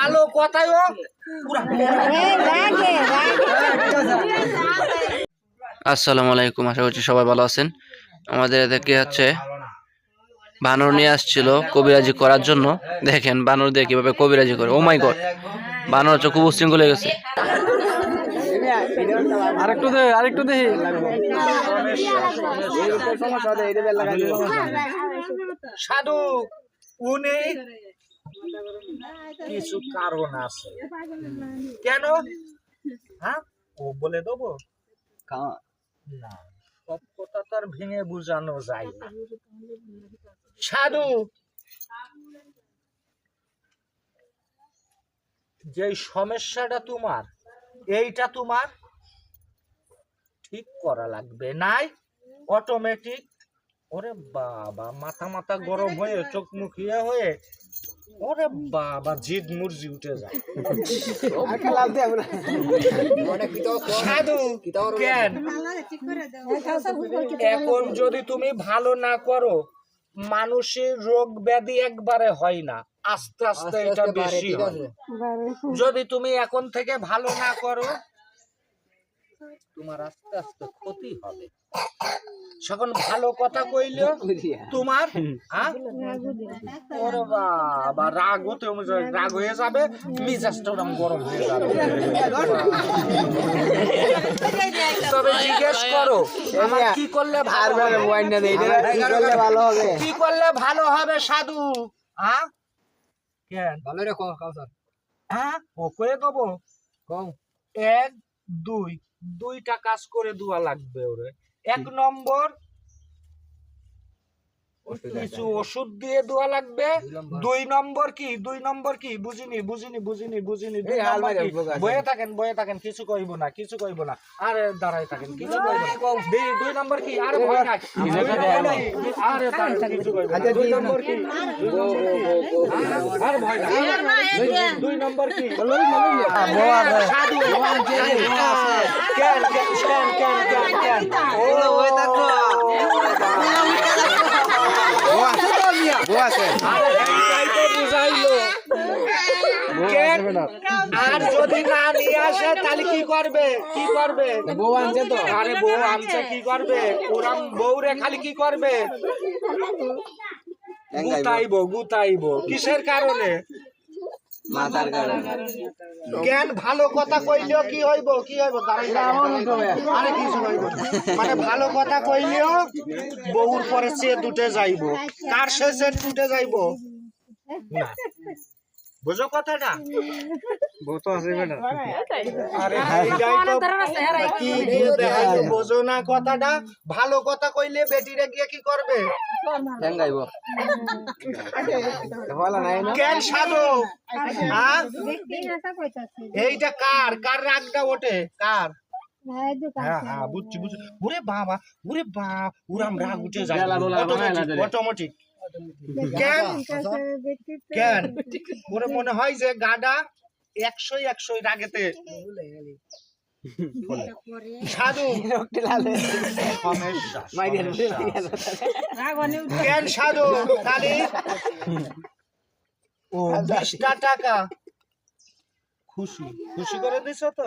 ভালো কথায়ও পুরা আসসালামু আলাইকুম আশা করছি সবাই ভালো আছেন আমাদের এদিকে হচ্ছে বানর নিয়ে আসছিল কবিরাজি করার জন্য দেখেন বানর দিয়ে কীভাবে কবিরাজি করে ও মাই গড বানর হচ্ছে খুব উশৃঙ্খল হয়ে গেছে আরেকটু দে আরেকটু দে সাধু উনি কিছু কারণ আছে। কেন? হ্যাঁ? ও বলে দেবো? না সব কথা তো আর ভেঙে বোঝানো যায় না। সাধু! যে সমস্যাটা তোমার এইটা তোমার ঠিক করা লাগবে। নাই? অটোমেটিক ওরে বাবা মাথা মাথা গরম হয়ে চোখ মুখিয়া হয়ে ওরে বাবা জিদ মুরজি উঠে যায়। সাধু কেন এখন যদি তুমি ভালো না করো মানুষের রোগ ব্যাধি একবারে হয় না। আস্তে আস্তে এটা বেশি হয়। যদি তুমি এখন থেকে ভালো না করো তোমার আস্তে আস্তে ক্ষতি হবে। যখন ভালো কথা কইলে তোমার? ওরে বাবা রাগ হতে রাগ হয়ে যাবে মিজাজটা ওরকম গরম হয়ে যাবে। তবে জিজ্ঞেস করো আমার কি করলে ভালো হবে? ভালো হবে? কি করলে ভালো হবে সাধু? হ্যাঁ কেন? ভালো রে কও কাউ স্যার। হ্যাঁ ও কয়ে দেবো কও। এক দুই। দুইটা কাজ করে দেওয়া লাগবে ওরে। এক নম্বর কিছু ওষুধ দিয়ে দেওয়া লাগবে। দুই নম্বর। কি? দুই নম্বর কি? বুঝিনি বুঝিনি বুঝিনি বুঝিনি। বয়ে থাকেন বয়ে থাকেন কিছু কইব না কিছু কইব না। আরে দাঁড়াই থাকেন কিছু কইব না। দুই- দুই নম্বর কি? আরে ভয় নাই। দুই নম্বর কি? আরে কিছু কইব না। দুই নম্বর কি? দুই নম্বর কি? আরে ভয় নাই দুই- দুই নম্বর কি সাধু। আরে যদি আসে তাহলে কি? করবে কি করবে আরে কি করবে ওরাম বউরে খালি কি করবে কিসের কারণে কারণে। জ্ঞান ভালো কথা কইলেও কি হইব? কি হইব। আরে কিছু হইব মানে ভালো কথা কইলেও বহুর পরে সে দুটে যাইব। কার শেষে দুটে যাইব? না। বুঝো কথাটা? বউ আছে বেটা আরে এইটাই তো কি দিয়ে দেখাইছো বোঝো না কথাটা ভালো কথা কইলে বেটিরে গিয়ে কি করবে ঠেঙ্গাইব ভালো নাই না কেন সাধু হ্যাঁ? এইটা কার কার রাগটা ওঠে কার হ্যাঁ হ্যাঁ বুঝছি বুঝছি ওরে বাবা ওরে বাপ ওরাম রাগ উঠে যায় জ্বালা বোলা বানায় না রে। অটোমেটিক কেন কেন ওরে মনে হয় যে গাডা একশোই একশোই রাগেতে সাধু। কেন সাধু? তাহলে ও বিশটা টাকা। খুশি। খুশি করে দিছ তো?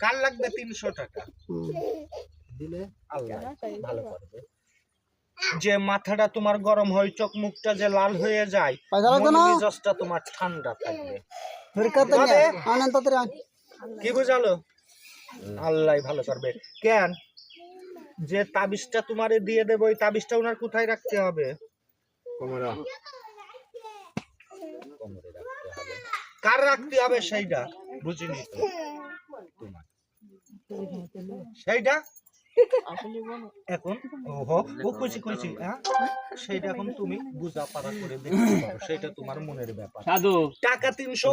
কার লাগবে তিনশো টাকা? দিলে আল্লাহ ভালো করবে। যে মাথাটা তোমার গরম হয় চোখ মুখটা যে লাল হয়ে যায় মেজাজটা তোমার ঠান্ডা থাকবে। কি বুঝালো? আল্লাহ ভালো করবে। কেন? যে তাবিজটা তোমারে দিয়ে দেবো ওই তাবিজটা ওনার কোথায় রাখতে হবে? কোমরে রাখতে হবে কার রাখতে হবে সেইটা? বুঝিনি তোমার। সেইটা? এখন? ও কইছি কইছি হ্যাঁ? সেইটা এখন তুমি বুঝা পারা করে দেখতে পারো সেটা তোমার মনের ব্যাপার। সাধু। টাকা তিনশো।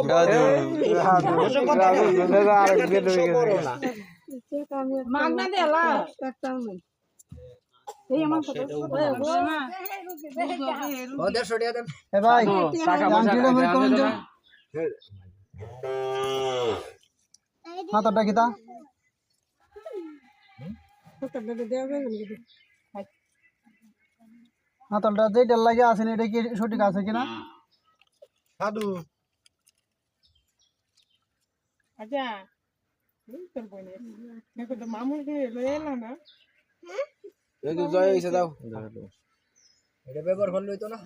মাগনা দেলা একটা ভাই হাতটা কিতা হাতলটা যেটা লাগে আছে না, এটা কি সঠিক আছে কিনা? সাধু। আচ্ছা। তো লয়ে না। জয় হয়েছে দাও। এটা ব্যবহার করলে হইতো না?